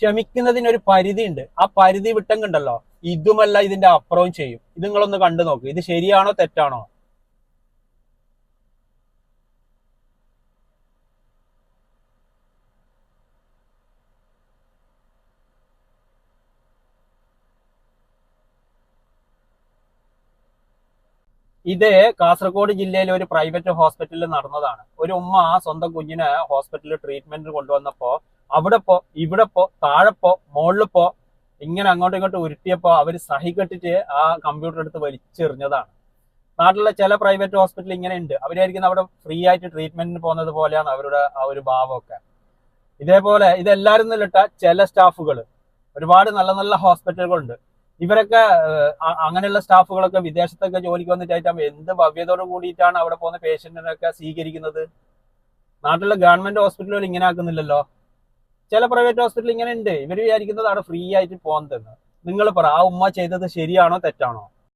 ക്ഷമിക്കുന്നതിന് ഒരു പരിധി ഉണ്ട് ആ പരിധി വിട്ടെങ്കിണ്ടല്ലോ ഇതുമല്ല ഇതിന്റെ അപ്പുറവും ചെയ്യും. ഇത് നിങ്ങളൊന്ന് കണ്ടു നോക്ക് ഇത് ശരിയാണോ തെറ്റാണോ? ഇത് കാസർഗോഡ് ജില്ലയിലെ ഒരു പ്രൈവറ്റ് ഹോസ്പിറ്റലിൽ നടന്നതാണ്. ഒരു ഉമ്മ സ്വന്തം കുഞ്ഞിനെ ഹോസ്പിറ്റലിൽ ട്രീറ്റ്മെന്റിന് കൊണ്ടുവന്നപ്പോ അവിടെ പോ ഇവിടെ പോ താഴെ ഇങ്ങനെ അങ്ങോട്ടും ഇങ്ങോട്ടും ഉരുട്ടിയപ്പോ അവർ സഹി കെട്ടിട്ട് ആ കമ്പ്യൂട്ടർ എടുത്ത് വലിച്ചെറിഞ്ഞതാണ്. നാട്ടിലെ ചില പ്രൈവറ്റ് ഹോസ്പിറ്റൽ ഇങ്ങനെ ഉണ്ട്. അവരായിരിക്കുന്ന അവിടെ ഫ്രീ ആയിട്ട് ട്രീറ്റ്മെന്റിന് പോകുന്നത് പോലെയാണ് അവരുടെ ആ ഒരു ഭാവമൊക്കെ. ഇതേപോലെ ഇതെല്ലാരും നിന്നിട്ട ചില സ്റ്റാഫുകൾ ഒരുപാട് നല്ല നല്ല ഹോസ്പിറ്റലുകളുണ്ട് ഇവരൊക്കെ അങ്ങനെയുള്ള സ്റ്റാഫുകളൊക്കെ വിദേശത്തൊക്കെ ജോലിക്ക് വന്നിട്ടായിട്ട് എന്ത് ഭവ്യതയോട് കൂടിയിട്ടാണ് അവിടെ പോകുന്ന പേഷ്യന്റിനൊക്കെ സ്വീകരിക്കുന്നത്? നാട്ടിലെ ഗവൺമെന്റ് ഹോസ്പിറ്റലുകൾ ഇങ്ങനെ ആക്കുന്നില്ലല്ലോ. ചില പ്രൈവറ്റ് ഹോസ്പിറ്റൽ ഇങ്ങനെ ഉണ്ട്. ഇവർ വിചാരിക്കുന്നത് അവിടെ ഫ്രീ ആയിട്ട് പോകുന്നതെന്ന് നിങ്ങൾ പറ ആ ഉമ്മ ചെയ്തത് ശരിയാണോ തെറ്റാണോ?